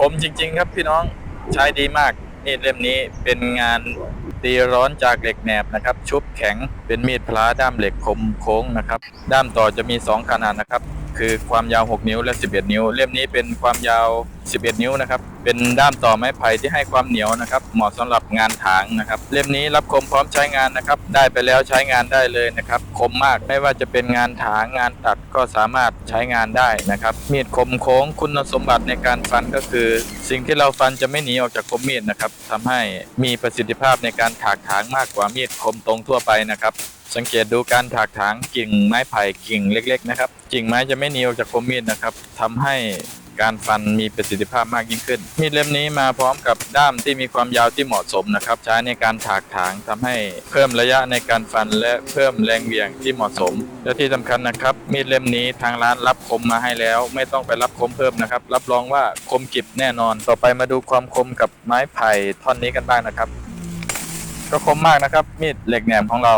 คมจริง ๆ ครับพี่น้องใช้ดีมากมีดเล่มนี้เป็นงานตีร้อนจากเหล็กแหนบนะครับ ชุบแข็งเป็นมีดพลาด้ามเหล็กคมโค้งนะครับ ด้ามต่อจะมี 2 ขนาดนะครับ คือความยาว 6 นิ้วและ 11 นิ้ว เล่มนี้เป็นความยาว 11 นิ้วนะครับ เป็นด้ามต่อไม้ไผ่ที่ให้ความเหนียวนะครับ เหมาะสำหรับงานถางนะครับ เล่มนี้รับคมพร้อมใช้งานนะครับ ได้ไปแล้วใช้งานได้เลยนะครับ คมมากไม่ว่าจะเป็นงานถางงานตัดก็สามารถใช้งานได้นะครับ มีดคมโค้งคุณสมบัติในการฟันก็คือ สิ่งที่เราฟันจะไม่หนีออกจากคมมีดนะครับทำให้มีประสิทธิภาพในการถากถางมากกว่ามีดคมตรงทั่วไปนะครับ สังเกตดูการถากถางกิ่งไม้ไผ่กิ่งเล็ก ๆ นะครับ กิ่งไม้จะไม่หนีออกจากคมมีดนะครับทำให้การฟันมีประสิทธิภาพมากยิ่งขึ้น มีดเล่มนี้มาพร้อมกับด้ามที่มีความยาวที่เหมาะสมนะครับ ใช้ในการถากถางทำให้เพิ่มระยะในการฟันและเพิ่มแรงเหวี่ยงที่เหมาะสม และที่สำคัญนะครับ มีดเล่มนี้ทางร้านรับคมมาให้แล้ว ไม่ต้องไปรับคมเพิ่มนะครับ รับรองว่าคมกริบแน่นอน ต่อไปมาดูความคมกับไม้ไผ่ท่อนนี้กันบ้างนะครับ ก็คมมากนะครับ มีดเหล็กแหนมของเรา